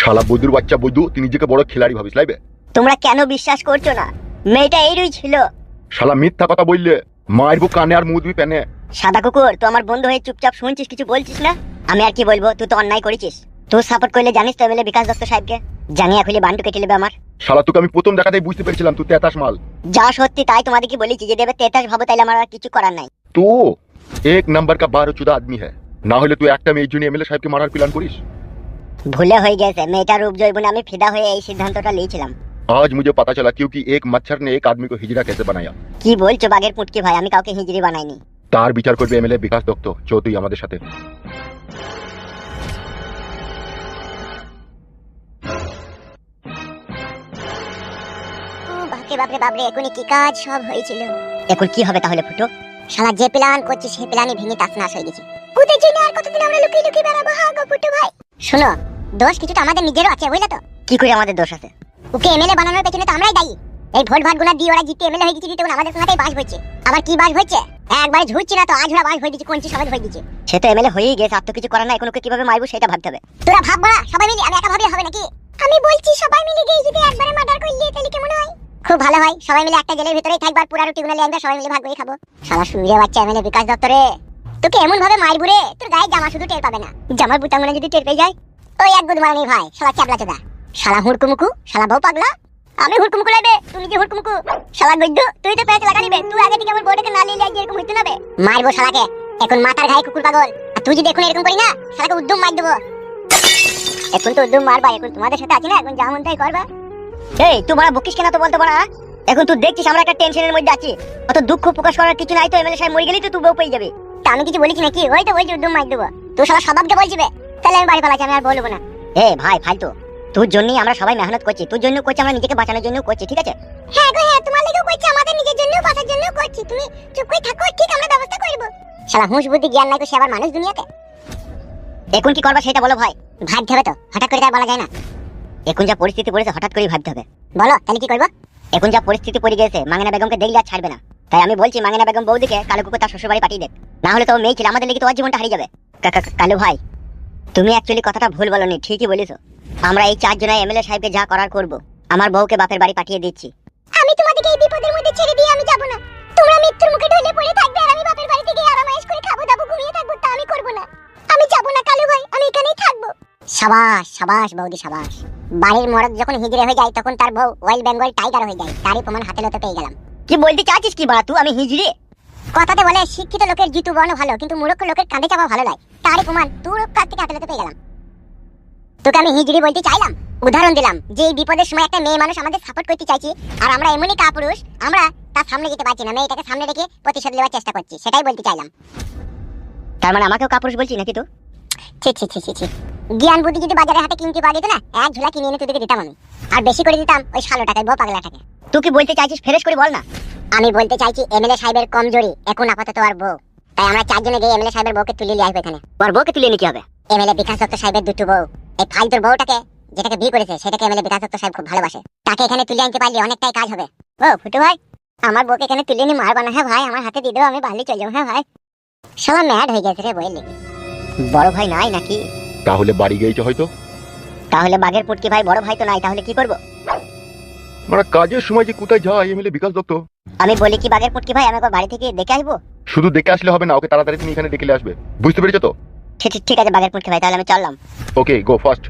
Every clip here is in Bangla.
শালা বৈদুর বাচ্চা বৈদু তুই নিজেকে বড় খেলাড়ি ভাবিস লাইবে? তোমরা কেন বিশ্বাস করছ না? মেয়েটা এইরই ছিল। শালা মিথ্যা কথা বললে মারবো কানে আর মুদবি পেনে সাদা কুকুর তো আমার বন্ধু হয়ে চুপচাপ শুনছিস কিছু বলছিস না? আমি আর কি বলব তুই তো অন্যায় করেছিস। তুই সাপোর্ট করলে জানিস তো এমএলএ বিকাশ দত্ত সাহেবকে? জানিয়া খুলে বান্টু কেটে নেবে আমার। শালা তোকে আমি প্রথম দেখাতেই বুঝতে পেরেছিলাম তুই তেতাস মাল। যা সত্যি তাই তোমাদেরকে বলেছি যে দেবে তেতাস ভাবো তাইলে আমার আর কিছু করার নাই। তো? এক নাম্বার का बारह चुदा आदमी है না হলে তুই একটা মেয়ের জন্য এমএলএ সাহেবকে মারার প্ল্যান করিস ভুলে হয়ে গেছে মেয়েটার রূপ জৈবনে আমি ফিদা হয়ে এই সিদ্ধান্তটা নিয়েছিলাম आज मुझे पता चला क्योंकि एक मच्छर ने एक आदमी को हिजड़ा कैसे बनाया কি বলছো বাগের পুটকি ভাই আমি কাউকে হিজড়ি বানাইনি তার বিচার করবে এমএলএ বিকাশ দত্ত চো তুই আমাদের সাথে বাপরে বাপরে বাপরে এখনই কি কাজ সব হয়েছিল এখন কি হবে তাহলে ফুটো শালা যে প্ল্যান করছি সেই প্ল্যানই ভেঙে তাস নাশ হয়ে গেছে। ওদের জন্য আর কতদিন আমরা লুকিয়ে লুকিয়ে বেড়াবো? হা গো ফুটো ভাই। শোনো দোষ কিছুটা আমাদের নিজেরও আছে বুঝলে তো? কি করে আমাদের দোষ আছে? ওকে এমএলএ বানানোর পেছনে তো আমরাই দায়ী। এই ভোট ভাট গুনা দিয়ে ওরা জিতে এমএলএ হয়ে গেছে দিতে আমাদের কোথাতেই বাস হচ্ছে আবার কি বাস হচ্ছে একবারে ঝুড়ছি না তো আজ ওরা বাস হয়ে গেছে কোনটি সবাই হয়ে গেছে সে তো এমএলএ হয়েই গেছে আর তো কিছু করার নাই এখন ওকে কীভাবে মারবো সেটা ভাবতে হবে। তোরা ভাববা সবাই মিলে আমি একা ভাবলে হবে নাকি? আমি বলছি সবাই মিলে গিয়ে যদি একবারে মার্ডার করলে তাহলে কেমন হয়? খুব ভালো হয়। সবাই মিলে একটা জেলের ভিতরেই থাকবার পুরা রুটি গুনালে আমরা সবাই মিলে ভাগ করে খাব। শালা শুয়ে বাচ্চা এমএলএ বিকাশ দপ্তরে তোকে এমন ভাবে মারবো রে, তোর গায়ে জামা শুধু টের পাবে না। জামার বুটাঙ্গনে যদি টের পেয়ে যায়, ওই এক গুদ মারানি ভাই, শালা চাপলা চোদা। শালা হুড়কুমুকু, শালা বউ পাগলা। আমি হুড়কুমুকু লাইবে তুই নিজে হুড়কুমুকু। শালা গজ্জু তুই তো পেঁচ লাগা নিবে তুই আগে থেকে আমার বউটাকে না লিয়ে এরকম হইতে নাবে মারবো শালাকে, এখন মাথার ঘায়ে কুকুর পাগল। আর তুই যদি এখন এরকম করি না, শালাকে উদ্যম মার দেবো। এখন তো উদ্যম মারবা, এখন তোমাদের সাথে আছি না, এখন যা মন তাই করবা। এই তোমার বকিস কেন তো বলতে পারা এখন তুই দেখছিস আমরা একটা টেনশনের মধ্যে আছি। অত দুঃখ প্রকাশ করার কিছু নাই তো এমএলএ সাহেব মরে গেলেই তো তুই বউ পেয়ে যাবে। তা আমি কিছু বলেছি নাকি? ওই তো উদ্যম মার দেবো। তুই শালা স্বভাবকে বলছিবে? তাহলে আমি বাড়ি পালাচ্ছি আমি আর বলব না। এ ভাই ফালতু। তোর জন্যই আমরা সবাই মেহনত করছি তোর জন্য করছি আমরা নিজেকে বাঁচানোর জন্য করছি ঠিক আছে? হ্যাঁ গো হ্যাঁ তোমার লেগেও করছি আমাদের নিজের জন্য বাঁচার জন্য করছি। তুমি চুপ করে থাকো ঠিক আমরা ব্যবস্থা করব। শালা হুঁশ বুদ্ধি জ্ঞান নাই তো সে আবার মানুষ দুনিয়াতে। এখন কি করবা সেটা বলো ভাই। ভাবতে হবে তো হঠাৎ করে তাই বলা যায় না। এখন যা পরিস্থিতি পড়েছে, হঠাৎ করেই ভাবতে হবে। বলো, তাহলে কি করব? এখন যা পরিস্থিতি পড়ে গেছে, মাঙ্গনা বেগমকে দেখলে আর ছাড়বে না। তাই আমি বলছি, মাঙ্গনা বেগম বৌদিকে কালো কুকুর তার শ্বশুর বাড়ি পাঠিয়ে দেখ না হলে তো মেয়ে ছিল, আমাদের লেগে তোমার জীবনটা হারিয়ে যাবে। কালু ভাই, তুমি অ্যাকচুয়ালি কথাটা ভুল বলনি, ঠিকই বলেছ। আমরা এই চারজনে এমএলএ সাহেবকে যা করার করব, আমার বউকে বাপের বাড়ি পাঠিয়ে দিচ্ছি। আমি তোমাদেরকে এই বিপদের মধ্যে ছেড়ে দিয়ে আমি যাব না। তোমরা মৃত্যুর মুখে ঢলে পড়ে থাকবে আর আমি বাপের বাড়ি থেকে আরামাইশ করে খাব দাবো ঘুমিয়ে থাকব, তা আমি করব না। আমি যাব না, কালু ভাই, আমি এখানেই থাকব। সাবাস সাবাস, বৌদি, সাবাস। বাড়ির মরদ যখন হিজড়ে হয়ে যায় তখন তার বউ ওয়েল বেঙ্গল টাইগার হয়ে যায়। তারই প্রমাণ হাতে লতে পেয়ে গেলাম। কি বলতে চাচ্ছিস কি বাড়া তুই আমি হিজড়ে? কথাতে বলে শিক্ষিত লোকের জিতু বর্ণ ভালো কিন্তু মূর্খ লোকের কাঁধে চাপা ভালো লাগে তারই প্রমাণ তোর কাছ থেকে হাতে লতে পেয়ে গেলাম। তোকে আমি হিজড়ি বলতে চাইলাম? উদাহরণ দিলাম যে এই বিপদের সময় একটা মেয়ে মানুষ আমাদের সাপোর্ট করতে চাইছি আর আমরা এমনই কাপুরুষ আমরা তার সামনে যেতে পারছি না মেয়েটাকে সামনে রেখে প্রতিশোধ নেওয়ার চেষ্টা করছি সেটাই বলতে চাইলাম। তার মানে আমাকেও কাপুরুষ বলছি নাকি তো ছি ছি ছি ছি। জ্ঞান বুদ্ধি যদি বাজারে হাতে কিনতে যেত না এক ঝোলা কিনে এনে তোদেরকে দিতাম আমি। আর বেশি করে দিতাম ওই শালো টাকায় বউ পাগলাটাকে তুই কি বলতে চাইছিস ফ্রেশ করে বল না। আমি বলতে চাইছি এমএলএ সাহেবের কমজোরি এখন আপাতত আর বউ। তাই আমরা চারজনে গিয়ে এমএলএ সাহেবের বউকে তুলে নিয়ে আসব এখানে। ওর বউকে তুলে নিয়ে কি হবে? এমএলএ বিকাশ দত্ত সাহেবের দুটো বউ। এই ফালতুর বউটাকে যেটাকে বিয়ে করেছে সেটাকে এমএলএ বিকাশ দত্ত সাহেব খুব ভালোবাসে। তাকে এখানে তুলে আনতে পারলে অনেকটাই কাজ হবে। ও ফুটু ভাই আমার বউকে এখানে তুলে নিয়ে মারবা না হ্যাঁ ভাই আমার হাতে দিয়ে দেবো আমি বাড়ি চলে যাব। হ্যাঁ ভাই। সবাই ম্যাড হয়ে গেছে রে বইলে বড় ভাই নাই নাকি? তাহলে বাড়ি গিয়েছে হয়তো। তাহলে বাঘের পুটকি ভাই বড় ভাই তো নাই তাহলে কি করব? মানে কাজের সময় যে কোথায় যায় এমএলএ বিকাশ দত্ত। আমি বলি কি বাঘের পুটকি ভাই আমি একবার বাড়ি থেকে দেখে আসব? শুধু দেখে আসলে হবে না ওকে তাড়াতাড়ি তুমি এখানে দেখে আসবে। বুঝতে পেরেছ তো? ঠিক ঠিক- ঠিক আছে বাঘের পুটকি ভাই তাহলে আমি চললাম। ওকে গো ফার্স্ট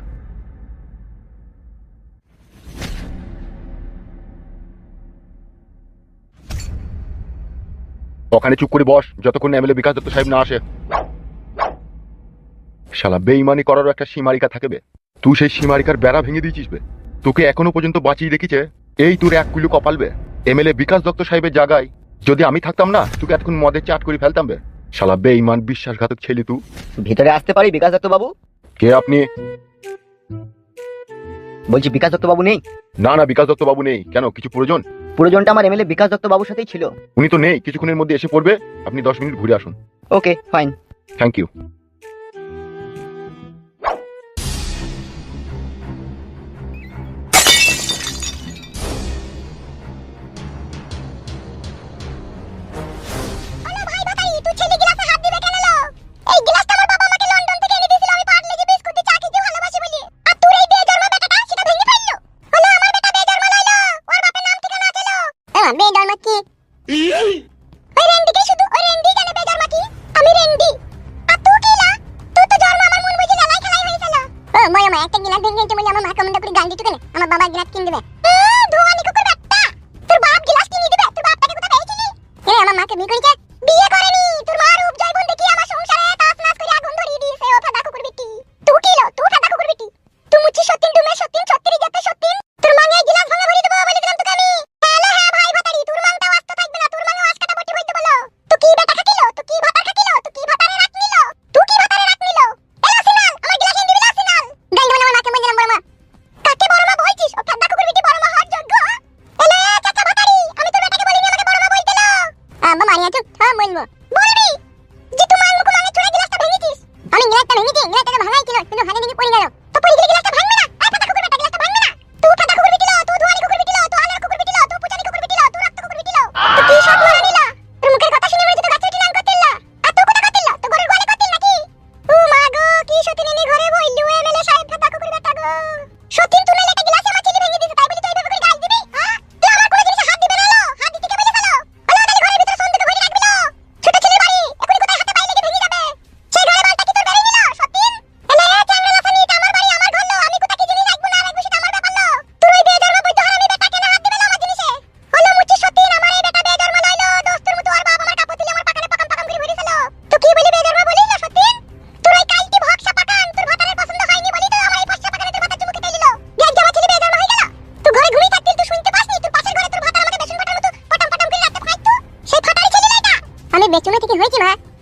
ওখানে চুপ করে বস যতক্ষণ এমএলএ বিকাশ দত্ত সাহেব না আসে। শালা বেইমানি করারও একটা সীমারিকা থাকবে তুই সেই সীমারিকার বেড়া ভেঙে দিয়েছিস বে। তোকে এখনও পর্যন্ত বাঁচিয়ে রেখেছে এই তোর এক কুলু কপালবে এমএলএ বিকাশ দত্ত সাহেবের জায়গায় যদি আমি থাকতাম না তোকে এতক্ষণ মদে চাট করে ফেলতাম বে। শালা বেইমান বিশ্বাসঘাতক ছেলে তুই ভিতরে আসতে পারি বিকাশ দত্ত বাবু? কে আপনি? বলছি বিকাশ দত্ত বাবু নেই? না না বিকাশ দত্ত বাবু নেই। কেন কিছু প্রয়োজন? প্রয়োজনটা আমার এমএলএ বিকাশ দত্ত বাবুর সাথেই ছিল। উনি তো নেই কিছুক্ষণের মধ্যে এসে পড়বে। আপনি দশ মিনিট ঘুরে আসুন। Okay fine. Thank you. বেদার মাকি ওই রেন্ডিকে শুধু? ওই রেন্ডি কেন বেদার মাকি আমি রেন্ডি। আর তুই কিলা তুই তো জন্ম আমার মন বুঝে গেলাই খেলাই হয়ে গেল। ও ময়া ময়া একটা গিলাস ভেঙে গেছে বলে আমার মা কমেন্ট করে গান দিত কেন? আমার বাবা গিলাস কিনে দেবে বলব বলবি? যে তোমার মার মুখে মাঙে ছুঁড়ে গ্লাসটা ভেঙেছিস। আমি গ্লাসটা ভেঙেছি গ্লাসটা ভাঙাই ছিল কিন্তু হাতে দিকে পড়ে গেলে।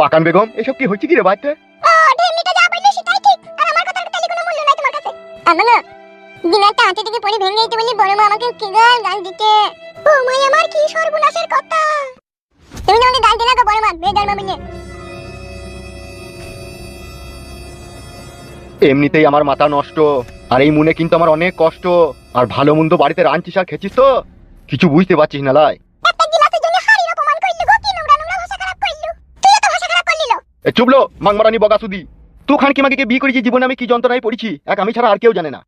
পাকান বেগম এসব কি হচ্ছে কি রে ঢেমিটা যা বলল সেটাই ঠিক। আর আমার কথার তাহলে কোনো মূল্য নাই তোমার কাছে। আমার না হাতে থেকে পড়ে ভেঙে যেতে বলি বড় মা আমাকে কি গাল গাল দিতে? ও মাই আমার কি সর্বনাশের কথা? তুমি না গাল দিলা গো বড় মা বেদার মা বলে এমনিতেই আমার মাথা নষ্ট আর এই মনে কিন্তু আমার অনেক কষ্ট। আর ভালো মন্দ বাড়িতে রাঁধছিস আর খেছিস তো? কিছু বুঝতে পারছিস না লাই। এ চুপলো মাংমারানি বগাসুদি তুই খান কি মাকে বিয়ে করেছি জীবনে আমি কি যন্ত্রণায় পড়েছি? এক, আমি ছাড়া আর কেউ জানে না।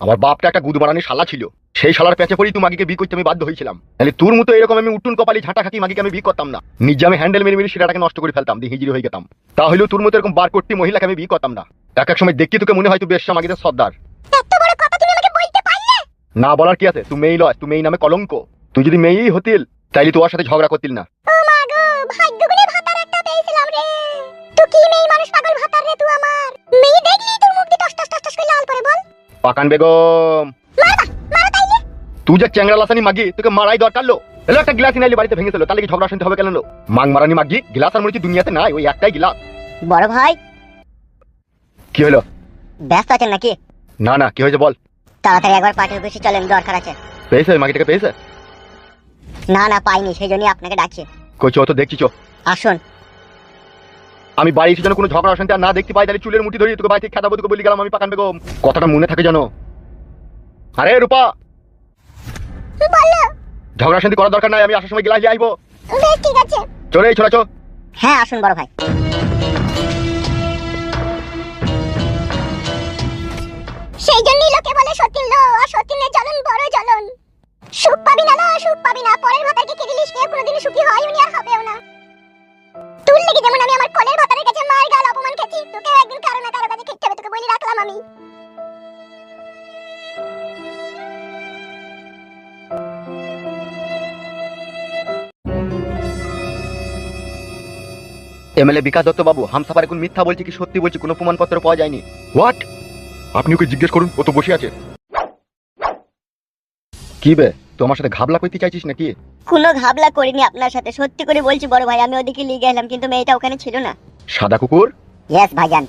আমার বাপটা একটা গুদমারানি শালা ছিল। সেই শালার পেঁচে পড়ি তুই মাগিকে বিয়ে করতে আমি বাধ্য হয়েছিলাম। তাহলে তোর মতো এরকম আমি উটুন কপালি ঝাঁটা খাকি মাগিকে আমি বিয়ে করতাম না। নিজে আমি হ্যান্ডেল মেরে মেরে সেটাকে নষ্ট করে ফেলতাম, দিয়ে হিজিরি হয়ে যেতাম। তাহলেও তোর মতো এরকম বার করতে মহিলাকে আমি বিয়ে করতাম না। এক এক সময় দেখি তোকে মনে হয় তুই বেশ মাগিদের সর্দার। না বলার কি আছে? তুই মেয়ে লয় তুই মেয়ে নামে কলঙ্ক। তুই যদি মেয়েই হতিল, তাইলে তোর সাথে ঝগড়া করতিল না। কি মেয়ে মানুষ পাগল ভাতার রে তুই আমার? মেয়ে দেখলি তোর মুখ দিয়ে টস টস টস টস করে লাল পরে বল। পাকান বেগম। তুই যে চ্যাংরা লাসানি মাগি তোকে মারাই দরকার লো এলো একটা গ্লাস নাইলে বাড়িতে ভেঙেছিল তাহলে কি ঝগড়া শুনতে হবে কেন লো মাং মারানি মাগি গ্লাস আর মনে দুনিয়াতে নাই? ওই একটাই গ্লাস। বড় ভাই। কি হলো? ব্যস্ত আছেন নাকি? না না কি হয়েছে বল? তাড়াতাড়ি একবার পার্টি অফিসে চলেন দরকার আছে। পেয়েছে মাগিটাকে পেয়েছে? না না পাইনি সেই জন্যই আপনাকে ডাকছি। কই চো তো দেখছি চো। আসুন। আমি বাড়ি এসে যেন কোনো ঝগড়া অশান্তি আর না দেখতে পাই তাহলে চুলের মুঠি ধরিয়ে তোকে বাড়ি থেকে খেদাবো তোকে বলি গেলাম আমি পাকান বেগম। কথাটা মনে থাকে জানো আরে রূপা! ঝগড়া শান্তি করার দরকার নাই আমি আসার সময় গ্লাস আসব ঠিক আছে। চলে এই ছোড়াচো হ্যাঁ আসুন বড় ভাই। সেই জন্যই লোকে বলে সতীন লো আর সতীনের জ্বলন বড় জ্বলন। সুখ পাবি না লো সুখ পাবি না পরের কেউ কোনোদিন সুখী হয় উনি আর এমএলএ বিকাশ দত্ত বাবু হামসাফার এখন মিথ্যা বলছি কি সত্যি বলছি কোনো প্রমাণপত্র পাওয়া যায়নি। হোয়াট আপনি ওকে জিজ্ঞেস করুন ও তো বসে আছে। কি বে তুই আমার সাথে ঘাবলা করতে চাইছিস নাকি? কোনো ঘাবলা করিনি আপনার সাথে সত্যি করে বলছি বড় ভাই আমি ওদিকে লিগে এলাম কিন্তু মেয়েটা ওখানে ছিল না। সাদা কুকুর? ইয়েস ভাইজান।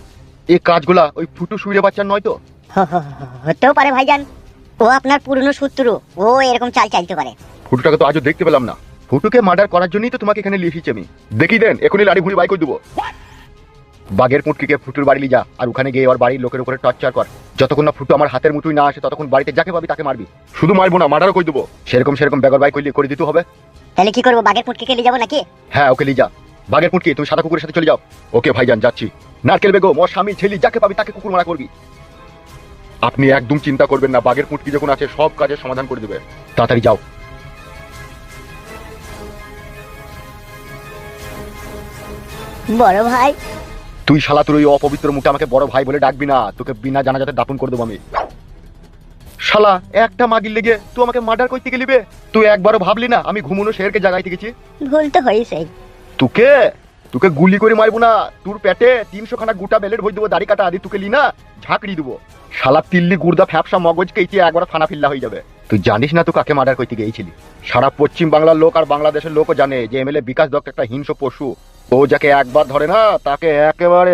এই কাজগুলা ওই ফুটু সুইরে বাচ্চার নয় তো? হ- হ- হ- হতেও পারে ভাইজান। ও আপনার পুরনো শত্রু ও এরকম চাল চাইতে পারে। ফুটুটাকে তো আজও দেখতে পেলাম না। ফুটুকে মার্ডার করার জন্যই তো তোমাকে এখানে এসেছি আমি। দেখি দেন এখনই লাড়ি ভুড়ি বাই করে দেবো। বাঘের পুটকিকে ফুটুর বাড়ি নিয়ে যা আর ওখানে গিয়ে ওর বাড়ির লোকের উপরে টর্চার কর। যতক্ষণ না ফুটু আমার হাতের মুঠুই না আসে ততক্ষণ বাড়িতে যাকে পাবি তাকে মারবি। শুধু মারবো না মার্ডারও করে দেবো। সেরকম সেরকম বেগর বাই করলে করে দিতে হবে। তাহলে কি করব বাঘের পুটকে নিয়ে যাব নাকি? হ্যাঁ ওকে নিয়ে যা। বাঘের পুটকি তুমি সাদা কুকুরের সাথে চলে যাও। ওকে ভাইজান যাচ্ছি। নারকেল বেগম ওর স্বামী ছেলে যাকে পাবি তাকে কুকুর মারা করবি। আপনি একদম চিন্তা করবেন না বাঘের পুটকি যখন আছে সব কাজের সমাধান করে দেবে। তাড়াতাড়ি যাও। বড় ভাই। তুই শালা তোর ওই অপবিত্র মুখে আমাকে বড় ভাই বলে ডাকবি না। তোকে বিনা জানাজাতে দাপন করে দেবো আমি। শালা একটা মাগির লেগে তুই আমাকে মার্ডার করতে গেলিবে তুই একবারও ভাবলি না আমি ঘুমুনো শেরকে জাগাইতে গেছি? ভুল তো হয়েছেই। তোকে? তোকে গুলি করে মারবো না। তোর পেটে তিনশো খানা গোটা বেলেট ভরে দেবো দাড়ি কাটা আদি তোকে লি না ঝাঁকড়ি দেবো। শালা তিল্লি গুর্দা ফ্যাপসা মগজ কেটে একবার ফানা ফিল্লা হয়ে যাবে। তুই জানিস না তুই কাকে মার্ডার করতে গিয়েছিলি? সারা পশ্চিম বাংলার লোক আর বাংলাদেশের লোকও জানে যে এমএলএ বিকাশ দত্ত একটা হিংস্র পশু। ও যাকে একবার ধরে না তাকে একেবারে